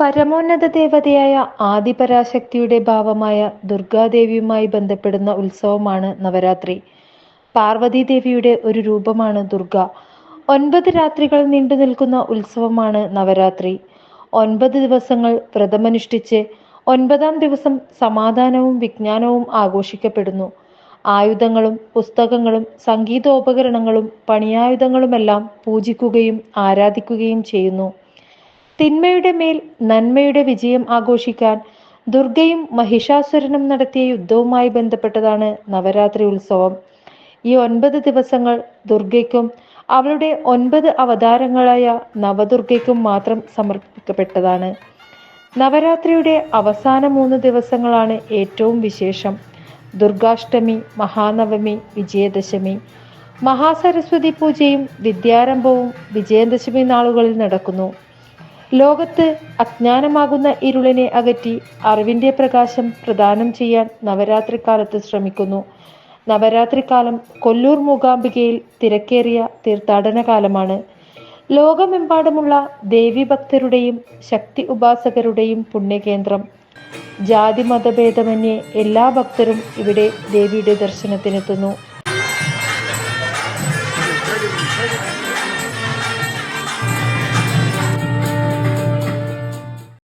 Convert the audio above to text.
പരമോന്നത ദേവതയായ ആദിപരാശക്തിയുടെ ഭാവമായ ദുർഗാദേവിയുമായി ബന്ധപ്പെടുന്ന ഉത്സവമാണ് നവരാത്രി. പാർവതി ദേവിയുടെ ഒരു രൂപമാണ് ദുർഗ. ഒൻപത് രാത്രികൾ നീണ്ടു നിൽക്കുന്ന ഉത്സവമാണ് നവരാത്രി. ഒൻപത് ദിവസങ്ങൾ വ്രതമനുഷ്ഠിച്ച് ഒൻപതാം ദിവസം സമാധാനവും വിജ്ഞാനവും ആഘോഷിക്കപ്പെടുന്നു. ആയുധങ്ങളും പുസ്തകങ്ങളും സംഗീതോപകരണങ്ങളും പണിയായുധങ്ങളുമെല്ലാം പൂജിക്കുകയും ആരാധിക്കുകയും ചെയ്യുന്നു. തിന്മയുടെ മേൽ നന്മയുടെ വിജയം ആഘോഷിക്കാൻ ദുർഗയും മഹിഷാസുരനും നടത്തിയ യുദ്ധവുമായി ബന്ധപ്പെട്ടതാണ് നവരാത്രി ഉത്സവം. ഈ ഒൻപത് ദിവസങ്ങൾ ദുർഗയ്ക്കും അവളുടെ ഒൻപത് അവതാരങ്ങളായ നവദുർഗയ്ക്കും മാത്രം സമർപ്പിക്കപ്പെട്ടതാണ്. നവരാത്രിയുടെ അവസാന മൂന്ന് ദിവസങ്ങളാണ് ഏറ്റവും വിശേഷം. ദുർഗാഷ്ടമി മഹാനവമി വിജയദശമി മഹാസരസ്വതി പൂജയും വിദ്യാരംഭവും വിജയദശമി നാളുകളിൽ നടക്കുന്നു. ലോകത്ത് അജ്ഞാനമാകുന്ന ഇരുളിനെ അകറ്റി അറിവിന്റെ പ്രകാശം പ്രദാനം ചെയ്യാൻ നവരാത്രി കാലത്ത് ശ്രമിക്കുന്നു. നവരാത്രി കാലം കൊല്ലൂർ മൂകാംബികയിൽ തിരക്കേറിയ തീർത്ഥാടന കാലമാണ്. ലോകമെമ്പാടുമുള്ള ദേവീഭക്തരുടെയും ശക്തി ഉപാസകരുടെയും പുണ്യകേന്ദ്രം. ജാതി മതഭേദമന്യേ എല്ലാ ഭക്തരും ഇവിടെ ദേവിയുടെ ദർശനത്തിനെത്തുന്നു.